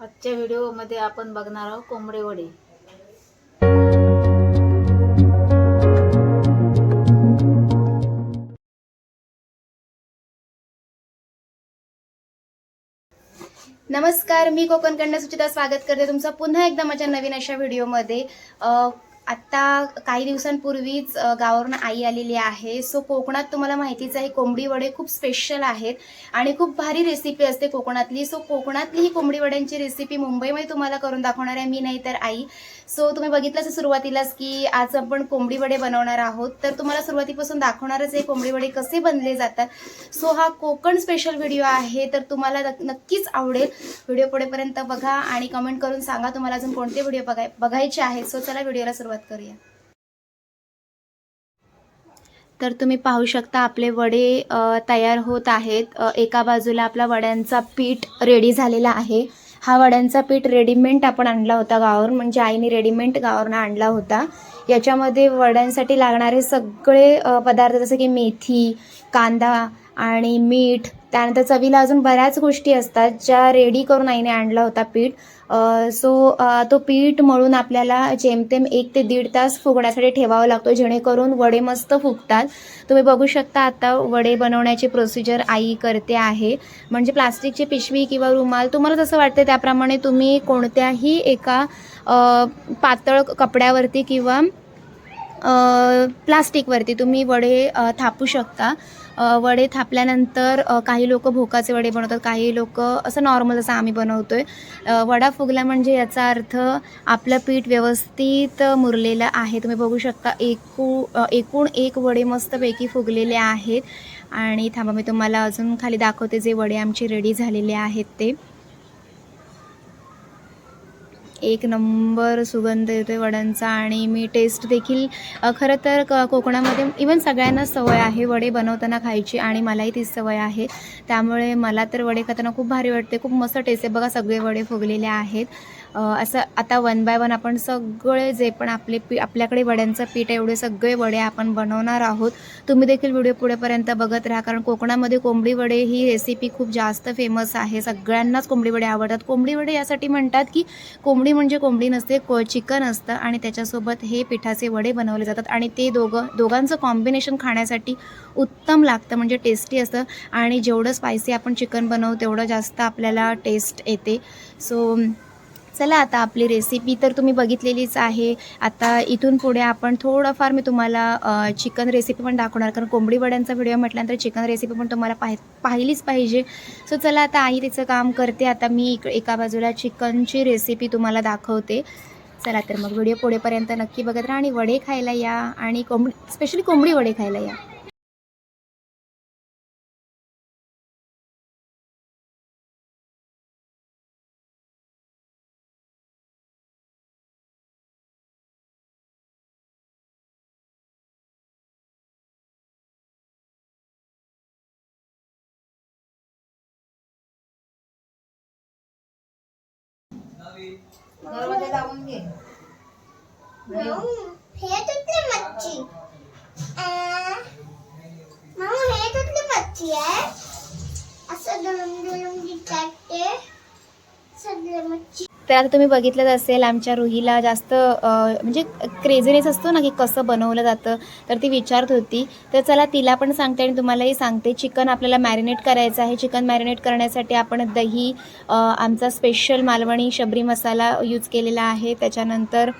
आजच्या व्हिडिओमध्ये आपण बघणार आहोत कोंबडे वडे. नमस्कार मी कोकणकडनं सुचिता. स्वागत करते तुमचं पुन्हा एकदा माझ्या नवीन अशा व्हिडिओमध्ये. आत्ता काही दिवसांपूर्वीच गावावरून आई आलेली आहे. सो कोकणात तुम्हाला माहितीच आहे कोंबडी वडे खूप स्पेशल आहेत आणि खूप भारी रेसिपी असते कोकणातली. सो कोकणातली ही कोंबडी वड्यांची रेसिपी मुंबईमध्ये तुम्हाला करून दाखवणार आहे मी नाही तर आई. सो तुम्ही बघितलंच सुरुवातीलाच की आज आपण कोंबडी वडे बनवणार आहोत. तर तुम्हाला सुरुवातीपासून दाखवणारच आहे कोंबडी वडे कसे बनले जातात. सो हा कोकण स्पेशल व्हिडिओ आहे. तर तुम्हाला नक्कीच आवडेल. व्हिडिओ पुढेपर्यंत बघा आणि कमेंट करून सांगा तुम्हाला अजून कोणते व्हिडिओ बघाय बघायचे आहेत. सो चला व्हिडिओला सुरुवात करूया. तर तुम्ही पाहू शकता आपले वडे तयार होत आहेत. एका बाजूला आपला वड्यांचा पीठ रेडी झालेला आहे. हा वड्यांचा पीठ रेडीमेड आपण आणला होता गावावरून म्हणजे आईने रेडीमेड गावावरून आणला होता. याच्यामध्ये वड्यांसाठी लागणारे सगळे पदार्थ जसं की मेथी कांदा आणि मीठ त्यानंतर चवीला अजून बऱ्याच गोष्टी असतात ज्या रेडी करून आईने आणला होता पीठ. सो तो पीठ मळून आपल्याला जेमतेम एक ते दीड तास फुगण्यासाठी ठेवावा लागतो जेणेकरून वडे मस्त फुगतात. तुम्ही बघू शकता आता वडे बनवण्याची प्रोसिजर आई करते आहे. म्हणजे प्लास्टिकची पिशवी किंवा रुमाल तुम्हाला जसं वाटतं त्याप्रमाणे तुम्ही कोणत्याही एका पातळ कपड्यावरती किंवा प्लास्टिकवरती तुम्ही वडे थापू शकता. वडे थापल्यानंतर काही लोक भोकाचे वडे बनवतात काही लोक असं नॉर्मल असं आम्ही बनवतोय. आहे वडा फुगला म्हणजे याचा अर्थ आपलं पीठ व्यवस्थित मुरलेलं आहे. तुम्ही बघू शकता एकू एकूण एक वडे मस्तपैकी फुगलेले आहेत. आणि थांबा मी तुम्हाला अजून खाली दाखवते जे वडे आमचे रेडी झालेले आहेत ते. एक नंबर सुगंध येतोय वड्यांचा आणि मी टेस्ट देखील खरं तर क कोकणामध्ये इवन सगळ्यांनाच सवय आहे वडे बनवताना खायची आणि मलाही तीच सवय आहे. त्यामुळे मला तर वडे खाताना खूप भारी वाटते खूप मस्त टेस्ट आहे. बघा सगळे वडे फुगलेले आहेत. असं आता वन बाय वन आपण सगळे जे पण आपले पी आपल्याकडे वड्यांचं पीठ आहे एवढे सगळे वडे आपण बनवणार आहोत. तुम्ही देखील व्हिडिओ पुढेपर्यंत बघत राहा कारण कोकणामध्ये कोंबडी वडे ही रेसिपी खूप जास्त फेमस आहे. सगळ्यांनाच कोंबडी वडे आवडतात. कोंबडी वडे यासाठी म्हणतात की कोंबडी म्हणजे कोंबडी नसते को चिकन असतं आणि त्याच्यासोबत हे पिठाचे वडे बनवले जातात. आणि ते दोघं दोघांचं कॉम्बिनेशन खाण्यासाठी उत्तम लागतं म्हणजे टेस्टी असतं. आणि जेवढं स्पायसी आपण चिकन बनवू तेवढं जास्त आपल्याला टेस्ट येते. सो चला आता आपली रेसिपी तर तुम्ही बघितलेलीच आहे. आता इथून पुढे आपण थोडंफार मी तुम्हाला चिकन रेसिपी पण दाखवणार. कारण कोंबडी वड्यांचा व्हिडिओ म्हटल्यानंतर चिकन रेसिपी पण तुम्हाला पाहि पाहिलीच पाहिजे. सो चला आता आई तिचं काम करते. आता मी इक एका बाजूला चिकनची रेसिपी तुम्हाला दाखवते. चला तर मग व्हिडिओ पुढेपर्यंत नक्की बघत राहा आणि वडे खायला या आणि कोंबडी स्पेशली कोंबडी वडे खायला या. दरवाजा लावून घे. हे तुटली मच्छी. मामा हे तुटली मच्छी आहे. असं दळून दळून मच्छी तर आता तुम्ही बघितलंच असेल आमच्या रुहीला जास्त म्हणजे क्रेझीनेस असतो ना की कसं बनवलं जातं तर ती विचारत होती. तर चला तिला पण सांगते आणि तुम्हालाही सांगते. चिकन आपल्याला मॅरिनेट करायचं आहे. चिकन मॅरिनेट करण्यासाठी आपण दही आमचा स्पेशल मालवणी शबरी मसाला यूज केलेला आहे. त्याच्यानंतर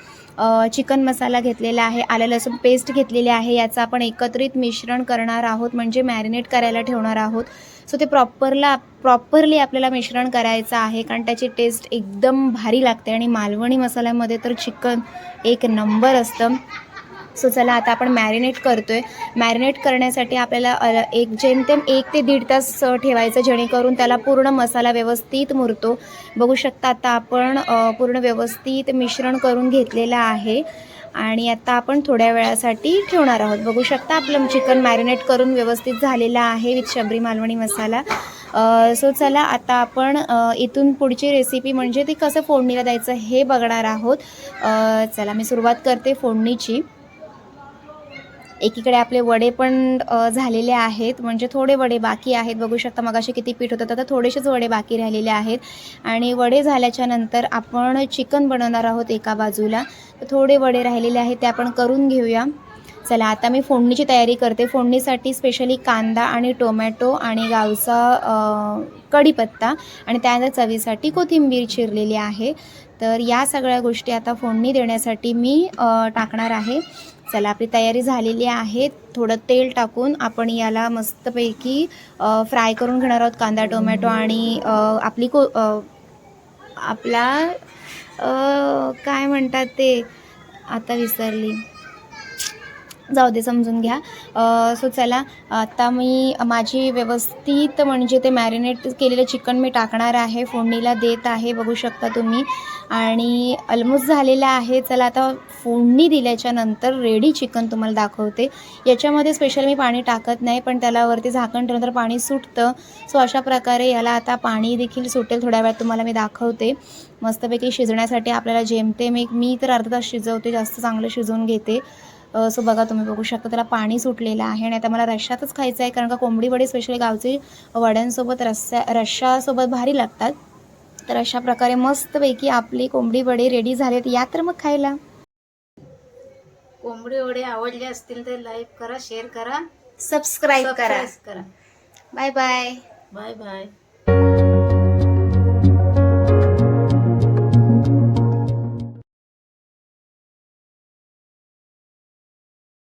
चिकन मसाला घेतलेला आहे आलं लसूण पेस्ट घेतलेली आहे याचं आपण एकत्रित मिश्रण करणार आहोत म्हणजे मॅरिनेट करायला ठेवणार आहोत. सो ते प्रॉपरला प्रॉपरली आपल्याला मिश्रण करायचं आहे कारण त्याची टेस्ट एकदम भारी लागते आणि मालवणी मसाल्यामध्ये तर चिकन एक नंबर असतं. सो चला आता आपण मॅरिनेट करतोय. मॅरिनेट करण्यासाठी आपल्याला एक जेमतेम एक ते दीड तास ठेवायचं जेणेकरून त्याला पूर्ण मसाला व्यवस्थित मुरतो. बघू शकता आता आपण पूर्ण व्यवस्थित मिश्रण करून घेतलेलं आहे. आणि आता आपण थोड्या वेळासाठी ठेवणार आहोत. बघू शकता आपलं चिकन मॅरिनेट करून व्यवस्थित झालेलं आहे विथ शबरी मालवणी मसाला. सो चला आता आपण इथून पुढची रेसिपी म्हणजे ती कसं फोडणीला द्यायचं हे बघणार आहोत. चला मी सुरुवात करते फोडणीची. एकीकडे आपले वडे पण झालेले आहेत. म्हणजे थोडे वडे बाकी आहेत. बघू शकता मगाशी किती पीठ होतं तर थोडेसेच वडे बाकी राहिलेले आहेत. आणि वडे झाल्याच्यानंतर आपण चिकन बनवणार आहोत एका बाजूला. तर थोडे वडे राहिलेले आहेत ते आपण करून घेऊया. चला आता मी फोडणीची तयारी करते. फोडणीसाठी स्पेशली कांदा आणि टोमॅटो आणि गावचा कढीपत्ता आणि त्यानंतर चवीसाठी कोथिंबीर चिरलेली आहे. तर या सगळ्या गोष्टी आता फोडणी देण्यासाठी मी टाकणार आहे. चला आपली तयारी झालेली आहे. थोडं तेल टाकून आपण याला मस्तपैकी फ्राय करून घेणार आहोत. कांदा टोमॅटो आणि आपली को आपला काय म्हणतात ते? आता विसरली. जाऊ दे समजून घ्या. सो चला आता मी माझी व्यवस्थित म्हणजे ते मॅरिनेट केलेलं चिकन मी टाकणार आहे. फोडणीला देत आहे बघू शकता तुम्ही. आणि ऑलमोस्ट झालेलं आहे. चला आता फोडणी दिल्याच्या नंतर रेडी चिकन तुम्हाला दाखवते. याच्यामध्ये स्पेशल मी पाणी टाकत नाही पण त्याला वरती झाकण ठेवल्यानंतर पाणी सुटतं. सो अशा प्रकारे याला आता पाणी देखील सुटेल. थोड्या वेळात तुम्हाला मी दाखवते. मस्तपैकी शिजण्यासाठी आपल्याला जेमतेम एक मी तर अर्धा तास शिजवते जास्त चांगलं शिजवून घेते. सो बघा तुम्ही बघू शकता त्याला पाणी सुटलेलं आहे आणि आता मला रश्शातच खायचं आहे कारण का कोंबडी वडी स्पेशली गावचे वड्यांसोबत रस्स्या रश्शासोबत भारी लागतात. तर अशा प्रकारे मस्तपैकी आपली कोंबडी वडी रेडी झालेत. या तर मग खायला. कोंबडी वडे आवडले असतील तर लाईक करा शेअर करा. सबस्क्राईब करा. सबस्क्राईब करा. Bye bye bye bye